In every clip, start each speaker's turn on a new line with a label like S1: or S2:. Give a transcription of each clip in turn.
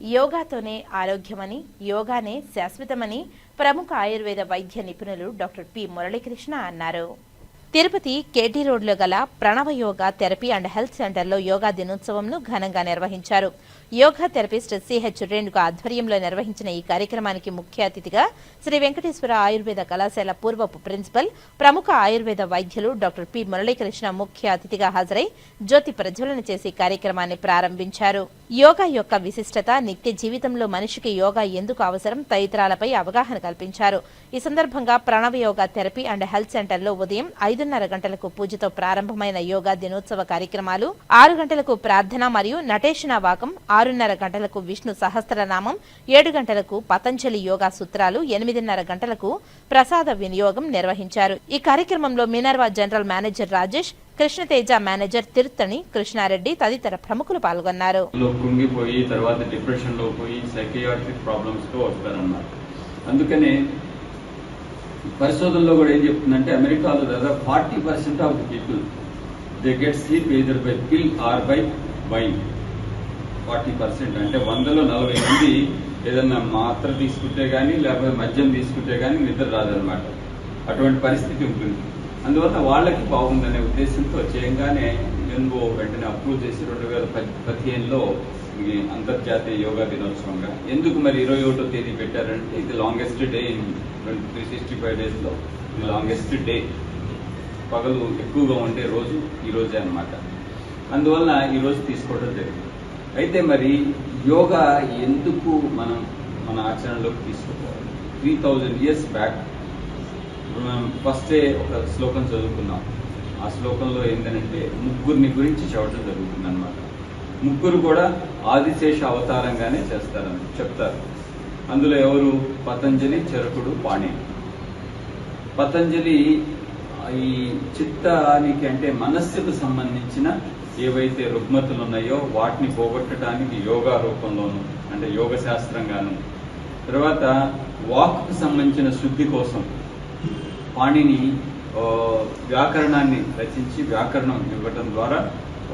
S1: యోగాతోనే ఆరోగ్యమని యోగానే శాశ్వతమని ప్రముఖ ఆయుర్వేద వైద్య నిపుణులు డాక్టర్ పి. మురళీకృష్ణ అన్నారు. తిరుపతి కేటీ రోడ్లో గల Pranava yoga therapy and health సెంటర్లో యోగా దినోత్సవంను ఘనంగా నిర్వహించారు. యోగా థెరపిస్ట్ సిహెచ్ రేణుక ఆధ్వర్యంలో నిర్వహించిన ఈ కార్యక్రమానికి ముఖ్య అతిథిగా శ్రీ వెంకటేశ్వర ఆయుర్వేద కళాశాల పూర్వపు ప్రిన్సిపల్ ప్రముఖ ఆయుర్వేద వైద్యులు డాక్టర్ పి మురళీకృష్ణ ముఖ్య అతిథిగా హాజరై జ్యోతి ప్రజ్వలన చేసి కార్యక్రమాన్ని ప్రారంభించారు. యోగా యొక్క విశిష్టత నిత్య జీవితంలో మనిషికి యోగా ఎందుకు అవసరం తదితరాలపై అవగాహన కల్పించారు. ఈ సందర్భంగా Pranava yoga therapy and health సెంటర్లో ఉదయం ఐదున్నర గంటలకు పూజతో ప్రారంభమైన యోగా దినోత్సవ కార్యక్రమాలు ఆరు గంటలకు ప్రార్థన మరియు నటేషణ వాకం ఆరున్నర గంటలకు విష్ణు సహస్రనామం ఏడు గంటలకు పతంజలి యోగా సూత్రాలు ఎనిమిదిన్నర గంటలకు ప్రసాద వినియోగం నిర్వహించారు. ఈ కార్యక్రమంలో Minerva general manager Rajesh Krishnateja manager Tiruttani Krishnareddy తదితర ప్రముఖులు పాల్గొన్నారు.
S2: లో తర్వాత డిప్రెషన్లో పోయి సైకియాట్రిక్ ప్రాబ్లమ్స్తో వస్తారన్నమాట అందుకనే పరిశోధనలో కూడా ఏం చెప్తుందంటే అమెరికాలో దాదాపు forty percent of the people they get sleep either by pill or by wine forty percent అంటే వందలో నలభై మంది ఏదన్నా మాత్ర తీసుకుంటే కానీ లేకపోతే మద్యం తీసుకుంటే కానీ నిద్ర రాదనమాట అటువంటి పరిస్థితి ఉంటుంది. అందువల్ల వాళ్ళకి బాగుందనే ఉద్దేశంతో చేయంగానే ఎన్ఓ వెంటనే అప్రూవ్ చేసి రెండు వేల పదిహేనులో అంతర్జాతీయ యోగా దినోత్సవంగా. ఎందుకు మరి ఇరవై ఒకటో తేదీ పెట్టారంటే ఇది longest day in three sixty five డేస్లో. ఇది లాంగెస్ట్ డే. పగలు ఎక్కువగా ఉండే రోజు ఈ రోజే అన్నమాట. అందువల్ల ఈరోజు తీసుకోవడం జరిగింది. అయితే మరి యోగా ఎందుకు మనం మన ఆచరణలోకి తీసుకోవాలి? త్రీ థౌజండ్ ఇయర్స్ బ్యాక్ మనం ఫస్టే ఒక శ్లోకం చదువుకున్నాం. ఆ శ్లోకంలో ఏంటంటే ముగ్గురిని గురించి చెప్పడం జరుగుతుంది అనమాట ముగ్గురు కూడా ఆదిశేష అవతారంగానే చేస్తారని చెప్తారు. అందులో ఎవరు? పతంజలి చరకుడు పాణి. పతంజలి ఈ చిత్తానికి అంటే మనస్సుకు సంబంధించిన ఏవైతే రుగ్మతులు ఉన్నాయో వాటిని పోగొట్టడానికి యోగా రూపంలోను అంటే యోగ శాస్త్రంగాను. తర్వాత వాక్కు సంబంధించిన శుద్ధి కోసం పాణిని వ్యాకరణాన్ని రచించి వ్యాకరణం ఇవ్వటం ద్వారా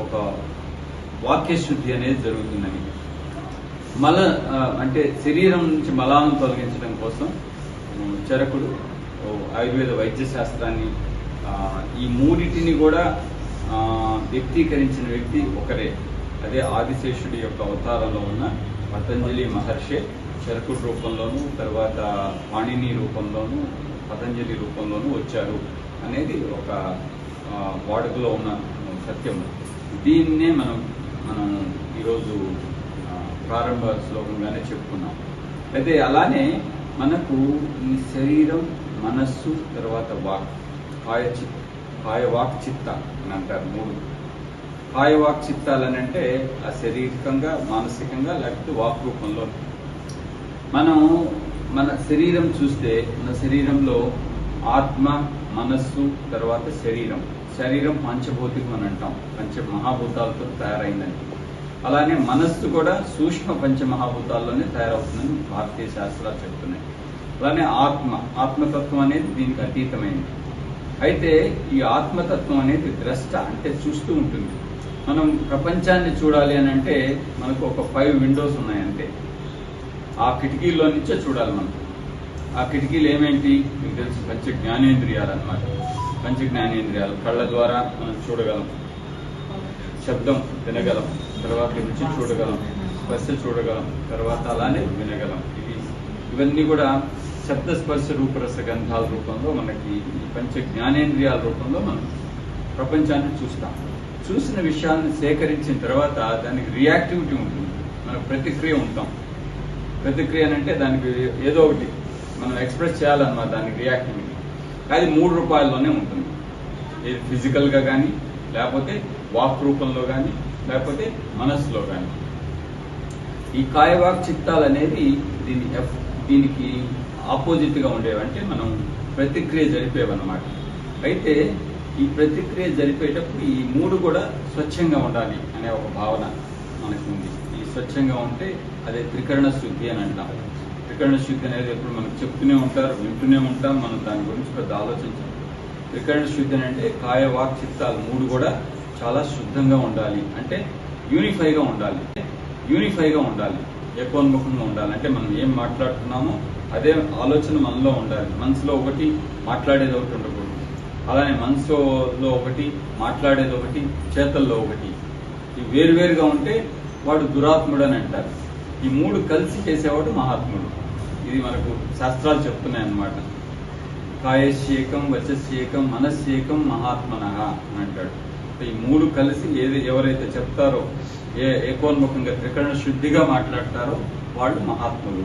S2: ఒక వాక్య శుద్ధి అనేది జరుగుతుందని మల అంటే శరీరం నుంచి మలాలను తొలగించడం కోసం చరకుడు ఆయుర్వేద వైద్య శాస్త్రాన్ని ఈ మూడింటిని కూడా వ్యక్తీకరించిన వ్యక్తి ఒకరే. అదే ఆదిశేషుడి యొక్క అవతారంలో ఉన్న పతంజలి మహర్షి చరకుడు రూపంలోను తర్వాత పాణిని రూపంలోను పతంజలి రూపంలోను వచ్చారు అనేది ఒక వాడుకలో ఉన్న సత్యం. దీన్నే మనం మనం ఈరోజు ప్రారంభ శ్లోకంగానే చెప్పుకున్నాం. అయితే అలానే మనకు ఈ శరీరం మనస్సు తర్వాత వాక్ కాయ చిత్ కాయ వాక్ చిత్త అని అంటారు మూడు. హాయ్ వాక్ చిత్తాలని అంటే ఆ శారీరకంగా మానసికంగా లేకపోతే వాక్ రూపంలో. మనం మన శరీరం చూస్తే మన శరీరంలో ఆత్మ మనస్సు తర్వాత శరీరం. శరీరం పంచభౌతికం అని అంటాం పంచ మహాభూతాలతో తయారైందని. అలానే మనస్సు కూడా సూక్ష్మ పంచమహాభూతాల్లోనే తయారవుతుందని భారతీయ శాస్త్రాలు చెప్తున్నాయి. అలానే ఆత్మ. ఆత్మతత్వం అనేది దీనికి అతీతమైనది అయితే ఈ ఆత్మతత్వం అనేది ద్రష్ట అంటే చూస్తూ ఉంటుంది. మనం ప్రపంచాన్ని చూడాలి అని అంటే మనకు ఒక ఫైవ్ విండోస్ ఉన్నాయంటే ఆ కిటికీల్లో నుంచే చూడాలి మనం. ఆ కిటికీలు ఏమేంటి? మీకు తెలుసు పంచ జ్ఞానేంద్రియాలు అనమాట పంచ జ్ఞానేంద్రియాలు కళ్ళ ద్వారా మనం చూడగలం. శబ్దం వినగలం. తర్వాత రుచి చూడగలం. స్పర్శ చూడగలం. తర్వాత అలానే వినగలం. ఇవి ఇవన్నీ కూడా శబ్ద స్పర్శ రూపరస గంధాల రూపంలో మనకి పంచ జ్ఞానేంద్రియాల రూపంలో మనం ప్రపంచాన్ని చూస్తాం. చూసిన విషయాన్ని సేకరించిన తర్వాత దానికి రియాక్టివిటీ ఉంటుంది. మనం ప్రతిక్రియ ఉంటాం. ప్రతిక్రియ అంటే దానికి ఏదో ఒకటి మనం ఎక్స్ప్రెస్ చేయాలన్నమాట దానికి రియాక్టివిటీ అది మూడు రూపాయల్లోనే ఉంటుంది. ఇది ఫిజికల్గా కానీ లేకపోతే వాక్ రూపంలో కానీ లేకపోతే మనస్సులో కానీ ఈ కాయవాక్ చిత్తాలు అనేది దీని ఎఫ్- దీనికి ఆపోజిట్గా ఉండేవి అంటే మనం ప్రతిక్రియ జరిపేవన్నమాట. అయితే ఈ ప్రతిక్రియ జరిపేటప్పుడు ఈ మూడు కూడా స్వచ్ఛంగా ఉండాలి అనే ఒక భావన మనకు ఉంది. ఈ స్వచ్ఛంగా ఉంటే అదే త్రికరణ శుద్ధి అని అంటాం. త్రికరణ శుద్ధి అనేది ఎప్పుడు మనకు చెప్తూనే ఉంటారు వింటూనే ఉంటాం మనం దాని గురించి పెద్ద ఆలోచించాం. త్రికరణ శుద్ధి అని అంటే కాయ వాక్ చిత్తాలు మూడు కూడా చాలా శుద్ధంగా ఉండాలి. అంటే యూనిఫైగా ఉండాలి. యూనిఫైగా ఉండాలి. ఏకోన్ముఖంగా ఉండాలి. అంటే మనం ఏం మాట్లాడుతున్నామో అదే ఆలోచన మనలో ఉండాలి. మనసులో ఒకటి మాట్లాడేది ఒకటి ఉండకూడదు. అలానే మనసులో ఒకటి మాట్లాడేది ఒకటి చేతల్లో ఒకటి. ఇవి వేరువేరుగా ఉంటే వాడు దురాత్ముడు అని అంటారు ఈ మూడు కలిసి చేసేవాడు మహాత్ముడు. ఇది మనకు శాస్త్రాలు చెప్తున్నాయి అన్నమాట కాయస్యేకం వచస్యేకం మనస్యేకం మహాత్మన అని అంటాడు ఈ మూడు కలిసి ఏది ఎవరైతే చెప్తారో ఏ ఏకోన్ముఖంగా త్రికరణ శుద్ధిగా మాట్లాడతారో వాళ్ళు మహాత్ములు.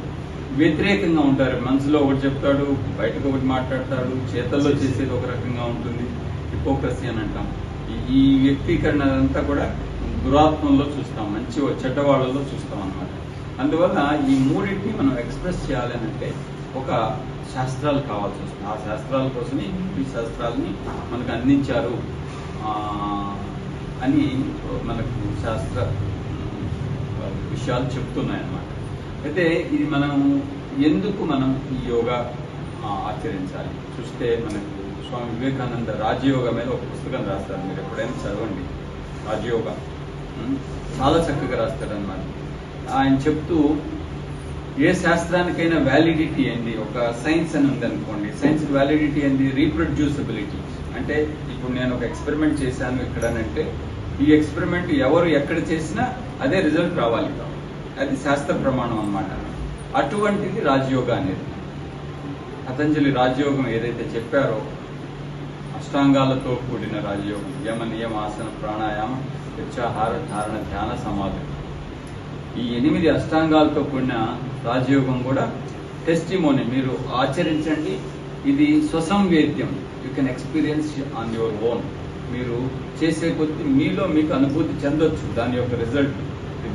S2: వ్యతిరేకంగా ఉంటారు. మనసులో ఒకటి చెప్తాడు బయటకు ఒకటి మాట్లాడతాడు చేతల్లో చేసేది ఒక రకంగా ఉంటుంది. హిపోక్రసీ అని అంటాం. ఈ- వ్యక్తీకరణ అంతా కూడా దురాత్మంలో చూస్తాం. మంచి చెడ్డవాళ్ళలో చూస్తాం అన్నమాట. అందువల్ల ఈ మూడింటిని మనం ఎక్స్ప్రెస్ చేయాలని అంటే ఒక శాస్త్రాలు కావాల్సి వస్తుంది. ఆ శాస్త్రాల కోసమే ఈ శాస్త్రాలని మనకు అందించారు అని మనకు శాస్త్ర విషయాలు చెప్తున్నాయి అన్నమాట అయితే ఇది మనం ఎందుకు మనం ఈ యోగా ఆచరించాలి? చూస్తే మనకు స్వామి వివేకానంద రాజయోగ మీద ఒక పుస్తకం రాస్తారు. మీరు ఎప్పుడైనా చదవండి. రాజయోగ. చాలా చక్కగా రాస్తాడు అనమాట ఆయన చెప్తూ ఏ శాస్త్రానికైనా వ్యాలిడిటీ ఏంది? ఒక సైన్స్ అని ఉందనుకోండి. సైన్స్ వ్యాలిడిటీ ఏంది? రీప్రొడ్యూసబిలిటీ అంటే ఇప్పుడు నేను ఒక ఎక్స్పెరిమెంట్ చేశాను ఇక్కడనంటే ఈ ఎక్స్పెరిమెంట్ ఎవరు ఎక్కడ చేసినా అదే రిజల్ట్ రావాలి. అది శాస్త్ర ప్రమాణం అన్నమాట. అటువంటిది రాజయోగ అనేది. పతంజలి రాజయోగం ఏదైతే చెప్పారో అష్టాంగాలతో కూడిన రాజయోగం యమ నియమ ఆసన ప్రాణాయామ ప్రత్యాహార ధారణ ధ్యాన సమాధి. ఈ ఎనిమిది అష్టాంగాలతో కూడిన రాజయోగం కూడా టెస్టిమోని మీరు ఆచరించండి. ఇది స్వసంవేద్యం. You can experience on your own మీరు చేసే కొద్ది మీలో మీకు అనుభూతి చెందొచ్చు. దాని యొక్క రిజల్ట్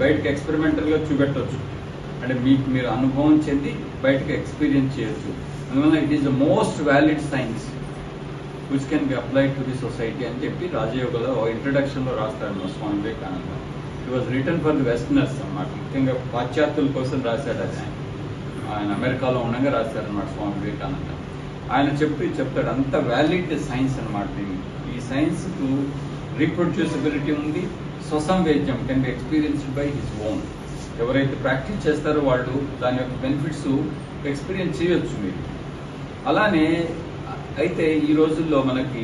S2: బయటకు ఎక్స్పెరిమెంటల్గా చూపెట్టవచ్చు అంటే మీకు మీరు అనుభవం చెంది బయటకు ఎక్స్పీరియన్స్ చేయొచ్చు. అందువల్ల it is the most valid science which can be applied to the society అని చెప్పి రాజయోగలో ఇంట్రడక్షన్లో రాస్తాడు మా Swami Vivekananda. It was written for the westerners అన్నమాట. ముఖ్యంగా పాశ్చాత్యుల కోసం రాశాడు అది ఆయన. ఆయన అమెరికాలో ఉండగా రాశారనమాట స్వామి వివేకానంద. ఆయన చెప్పి చెప్తాడు అంత వ్యాలిడ్ సైన్స్ అనమాట ఈ సైన్స్కు రీప్రొడ్యూసిబిలిటీ ఉంది స్వసంవేద్యం can be experienced by his own ఎవరైతే ప్రాక్టీస్ చేస్తారో వాళ్ళు దాని యొక్క బెనిఫిట్స్ ఎక్స్పీరియన్స్ చేయొచ్చు మీరు. అలానే అయితే ఈ రోజుల్లో మనకి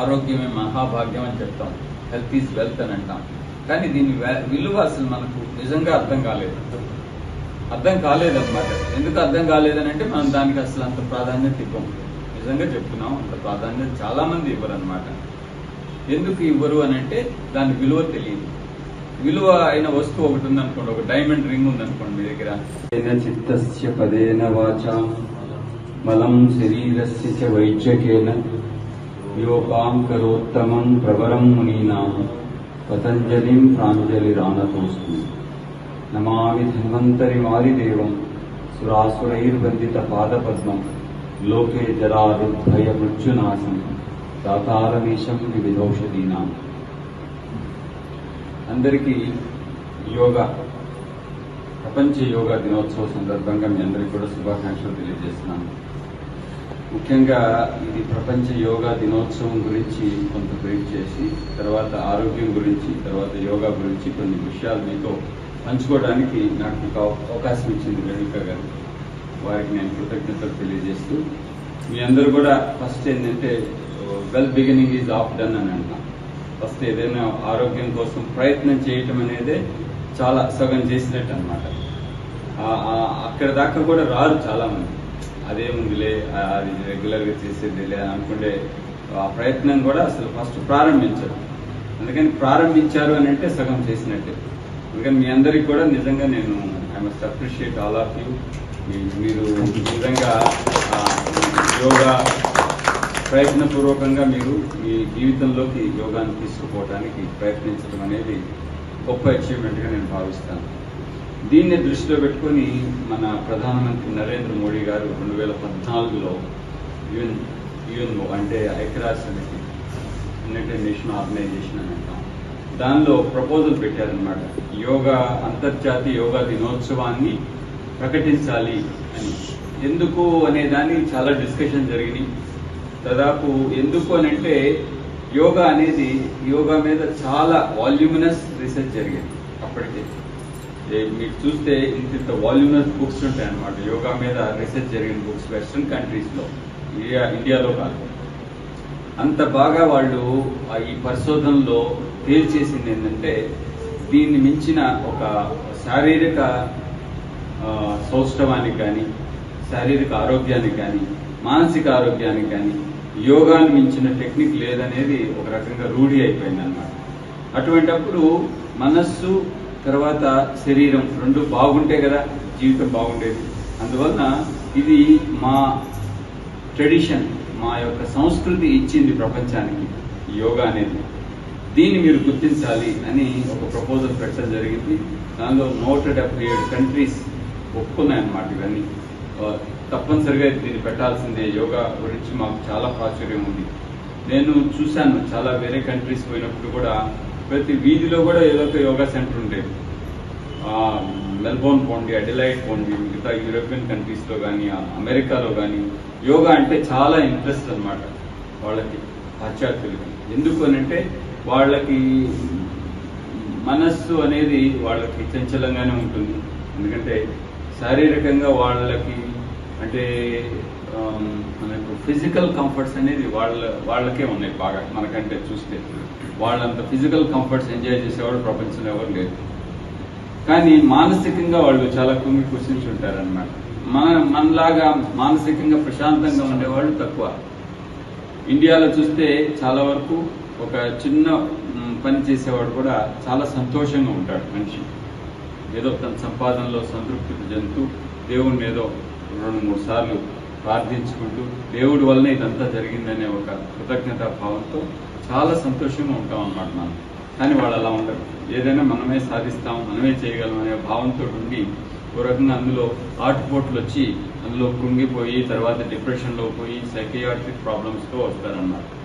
S2: ఆరోగ్యమే మహాభాగ్యం అని చెప్తాం. హెల్త్ ఈజ్ వెల్త్ అని అంటాం. కానీ దీని విలువ అసలు మనకు నిజంగా అర్థం కాలేదు. అర్థం కాలేదన్నమాట. ఎందుకు అర్థం కాలేదని అంటే మనం దానికి అసలు అంత ప్రాధాన్యత ఇవ్వం. నిజంగా చెప్తున్నాం అంత ప్రాధాన్యత చాలామంది ఇవ్వరు అనమాట ఎందుకు ఇవ్వరు అని అంటే దాని విలువ తెలియదు. విలువ అయిన వస్తువు ఒకటి ఉందనుకోండి ఒక డైమండ్ రింగ్ ఉందనుకోండి మీ దగ్గర. చిత్తస్య పదేన వాచా మలం శరీరస్య చ వైద్యకేన. యోగాం కరోత్తమం ప్రవరం మునీనాం పతంజలిం ప్రాంజలిరానతోస్తు నమామి ధన్వంతరి మారిదేవం సురాసురైర్బంధిత పాదపద్మం లోకే జరారుద్భయ మృత్యునాశం. దాతారవీశం వివిధౌషధీనాం అందరికీ యోగా ప్రపంచ యోగా దినోత్సవ సందర్భంగా మీ అందరికీ కూడా శుభాకాంక్షలు తెలియజేస్తున్నాను. ముఖ్యంగా ఇది ప్రపంచ యోగా దినోత్సవం గురించి కొంత బ్రీఫ్ చేసి తర్వాత ఆరోగ్యం గురించి తర్వాత యోగా గురించి కొన్ని విషయాలు మీతో పంచుకోవడానికి నాకు అవ- అవకాశం ఇచ్చింది రేణుక గారు. వారికి నేను కృతజ్ఞతలు తెలియజేస్తూ మీ అందరూ కూడా ఫస్ట్ ఏంటంటే well beginning is half done అని అంటాం ఫస్ట్ ఏదైనా ఆరోగ్యం కోసం ప్రయత్నం చేయటం అనేది చాలా సగం చేసినట్టు అనమాట అక్కడ దాకా కూడా రారు చాలా మంది అదేముందిలే అది రెగ్యులర్గా చేసేదిలే అని అనుకుంటే ఆ ప్రయత్నం కూడా అసలు ఫస్ట్ ప్రారంభించరు. అందుకని ప్రారంభించారు అని అంటే సగం చేసినట్టే. అందుకని మీ అందరికి కూడా నిజంగా నేను I must appreciate all of you మీరు నిజంగా యోగా ప్రయత్నపూర్వకంగా మీరు మీ జీవితంలోకి యోగాన్ని తీసుకుపోవడానికి ప్రయత్నించడం అనేది గొప్ప అచీవ్మెంట్గా నేను భావిస్తాను. దీన్ని దృష్టిలో పెట్టుకొని మన ప్రధానమంత్రి నరేంద్ర మోడీ గారు రెండు వేల పద్నాలుగులో యుఎన్ యుఎన్ఓ అంటే ఐక్యరాజ్య సమితి యునైటెడ్ నేషన్ ఆర్గనైజేషన్ అని అంటాం. దానిలో ప్రపోజల్ పెట్టారనమాట యోగా అంతర్జాతీయ యోగా దినోత్సవాన్ని ప్రకటించాలి అని. ఎందుకు అనే దాన్ని చాలా డిస్కషన్ జరిగినాయి దాదాపు ఎందుకు అని అంటే యోగా అనేది యోగా మీద చాలా వాల్యూమినస్ రీసెర్చ్ జరిగింది అప్పటికే. మీరు చూస్తే ఇంత ఇంత వాల్యూమినస్ బుక్స్ ఉంటాయి అనమాట యోగా మీద రీసెర్చ్ జరిగిన బుక్స్ వెస్ట్రన్ కంట్రీస్లో ఇండియా ఇండియాలో కాదు. అంత బాగా వాళ్ళు ఆ ఈ పరిశోధనలో తేల్చేసింది ఏంటంటే దీన్ని మించిన ఒక శారీరక సౌష్టవానికి సౌష్ఠవానికి కానీ శారీరక ఆరోగ్యానికి కానీ మానసిక ఆరోగ్యానికి కానీ యోగాన్ని మించిన టెక్నిక్ లేదనేది ఒక రకంగా రూఢి అయిపోయింది అనమాట అటువంటప్పుడు మనస్సు తర్వాత శరీరం రెండు బాగుంటే కదా జీవితం బాగుండేది. అందువలన ఇది మా ట్రెడిషన్ మా యొక్క సంస్కృతి ఇచ్చింది ప్రపంచానికి యోగా అనేది. దీన్ని మీరు గుర్తించాలి అని ఒక ప్రపోజల్ పెట్టడం జరిగింది. దానిలో నూట డెబ్బై ఏడు కంట్రీస్ ఒప్పుకున్నాయన్నమాట ఇవన్నీ. తప్పనిసరిగా దీన్ని పెట్టాల్సిందే. యోగా గురించి మాకు చాలా ప్రాచుర్యం ఉంది. నేను చూశాను చాలా వేరే కంట్రీస్ పోయినప్పుడు కూడా ప్రతి వీధిలో కూడా ఏదో ఒక యోగా సెంటర్ ఉండేది మెల్బోర్న్ పోండి అడిలైట్ పోండి మిగతా యూరోపియన్ కంట్రీస్లో కానీ అమెరికాలో కానీ యోగా అంటే చాలా ఇంట్రెస్ట్ అన్నమాట వాళ్ళకి పాశ్చాత్యులకి. ఎందుకు అని అంటే వాళ్ళకి మనస్సు అనేది వాళ్ళకి చంచలంగానే ఉంటుంది. ఎందుకంటే శారీరకంగా వాళ్ళకి అంటే మనకు ఫిజికల్ కంఫర్ట్స్ అనేది వాళ్ళ వాళ్ళకే ఉన్నాయి బాగా మనకంటే చూస్తే. వాళ్ళంత ఫిజికల్ కంఫర్ట్స్ ఎంజాయ్ చేసేవాడు ప్రపంచంలో ఎవరు లేరు. కానీ మానసికంగా వాళ్ళు చాలా కుంగి కుసించి ఉంటారన్నమాట. మన మనలాగా మానసికంగా ప్రశాంతంగా ఉండేవాళ్ళు తక్కువ. ఇండియాలో చూస్తే చాలా వరకు ఒక చిన్న పని చేసేవాడు కూడా చాలా సంతోషంగా ఉంటాడు మనిషి. ఏదో తన సంపాదనలో సంతృప్తి చెందుతూ దేవుణ్ణి ఏదో రెండు మూడు సార్లు ప్రార్థించుకుంటూ దేవుడి వల్లనే ఇదంతా జరిగిందనే ఒక కృతజ్ఞత భావంతో చాలా సంతోషంగా ఉంటాం అన్నమాట మనం. కానీ వాళ్ళు అలా ఉండరు. ఏదైనా మనమే సాధిస్తాం మనమే చేయగలం అనే భావంతో ఉండి ఓ రకంగా అందులో ఆటుపోట్లు వచ్చి అందులో కృంగిపోయి తర్వాత డిప్రెషన్లో పోయి సైకియాట్రిక్ ప్రాబ్లమ్స్తో వస్తారన్నమాట.